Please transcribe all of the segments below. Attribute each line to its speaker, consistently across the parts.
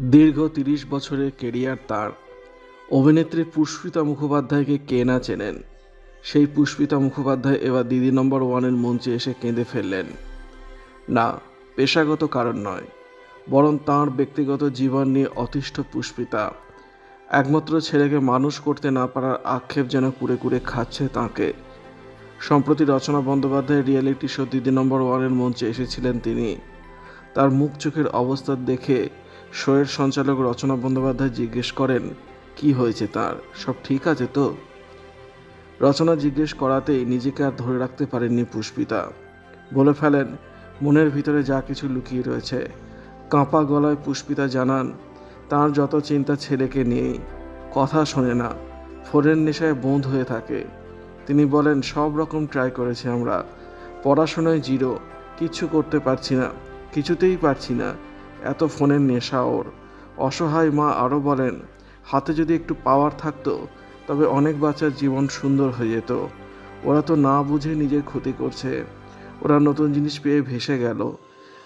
Speaker 1: দীর্ঘ তিরিশ বছরের কেরিয়ার তার। অভিনেত্রী পুষ্পিতা মুখোপাধ্যায়কে কে না চেনেন? সেই পুষ্পিতা মুখোপাধ্যায় এবার দিদি নম্বর ওয়ানের মঞ্চে এসে কেঁদে ফেললেন। না, পেশাগত কারণ নয়, বরং তাঁর ব্যক্তিগত জীবন নিয়ে অতিষ্ঠ পুষ্পিতা। একমাত্র ছেলেকে মানুষ করতে না পারার আক্ষেপ যেন কুড়ে কুড়ে খাচ্ছে তাঁকে। সম্প্রতি রচনা বন্দ্যোপাধ্যায়ের রিয়েলিটি শো দিদি নম্বর ওয়ানের মঞ্চে এসেছিলেন তিনি। তার মুখ চোখের অবস্থা দেখে শোয়ের সঞ্চালক রচনা বন্দ্যোপাধ্যায় জিজ্ঞেস করেন, কি হয়েছে তার? সব ঠিক আছে তো? রচনা জিজ্ঞেস করাতেই নিজেকে আর ধরে রাখতে পারেননি পুষ্পিতা। বলে ফেলেন, মনের ভিতরে যা কিছু লুকিয়ে রয়েছে, কাঁপা গলায় পুষ্পিতা জানান, তার যত চিন্তা ছেলেকে নিয়েই। কথা শোনে না ফোনের নেশায় বন্ধ হয়ে থাকে। তিনি বলেন, সব রকম ট্রাই করেছি আমরা, পড়াশোনায় জিরো কিচ্ছু করতে পারছি না, কিছুতেই পারছি না এত ফোনের নেশা ওর। অসহায় মা আরও বলেন, হাতে যদি একটু পাওয়ার থাকতো, তবে অনেক বাচ্চার জীবন সুন্দর হয়ে যেত। ওরা তো না বুঝে নিজের ক্ষতি করছে। ওরা নতুন জিনিস পেয়ে ভেসে গেল।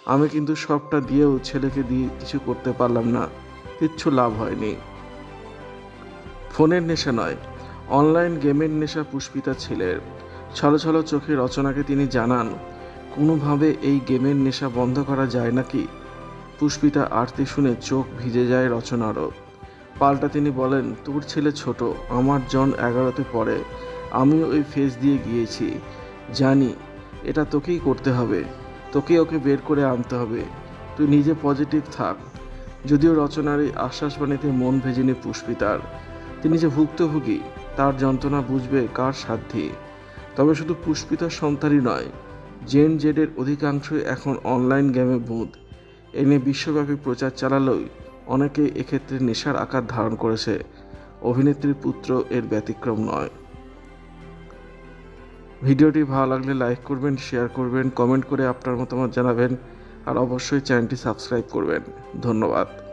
Speaker 1: আমি কিন্তু সবটা দিয়েও ছেলেকে দিয়ে কিছু করতে পারলাম না। কিচ্ছু লাভ হয়নি। ফোনের নেশা নয় অনলাইন গেমের নেশা পুষ্পিতা ছেলের। ছলো ছলো চোখে রচনাকে তিনি জানান, কোনোভাবে এই গেমের নেশা বন্ধ করা যায় নাকি? পুষ্পিতা আরতি শুনে চোখ ভিজে যায় রচনারও। পাল্টা তিনি বলেন, তোর ছেলে ছোট, আমার জন এগারোতে পড়ে, আমিও ওই ফেস দিয়ে গিয়েছি। জানি, এটা তোকেই করতে হবে, তোকে ওকে বের করে আনতে হবে। তুই নিজে পজিটিভ থাক। যদিও রচনার এই আশ্বাসবাণীতে মন ভেজেনি পুষ্পিতার। তিনি যে ভুক্তভোগী, তার যন্ত্রণা বুঝবে কার সাধ্যি। তবে শুধু পুষ্পিতার সন্তানই নয়, জেন জেডের অধিকাংশই এখন অনলাইন গেমে বুধ এ নিয়ে বিশ্বব্যাপী প্রচার চালালেও অনেকে এক্ষেত্রে নেশার আকার ধারণ করেছে। অভিনেত্রীর পুত্র এর ব্যতিক্রম নয়। ভিডিওটি ভালো লাগলে লাইক করবেন, শেয়ার করবেন, কমেন্ট করে আপনার মতামত জানাবেন, আর অবশ্যই চ্যানেলটি সাবস্ক্রাইব করবেন। ধন্যবাদ।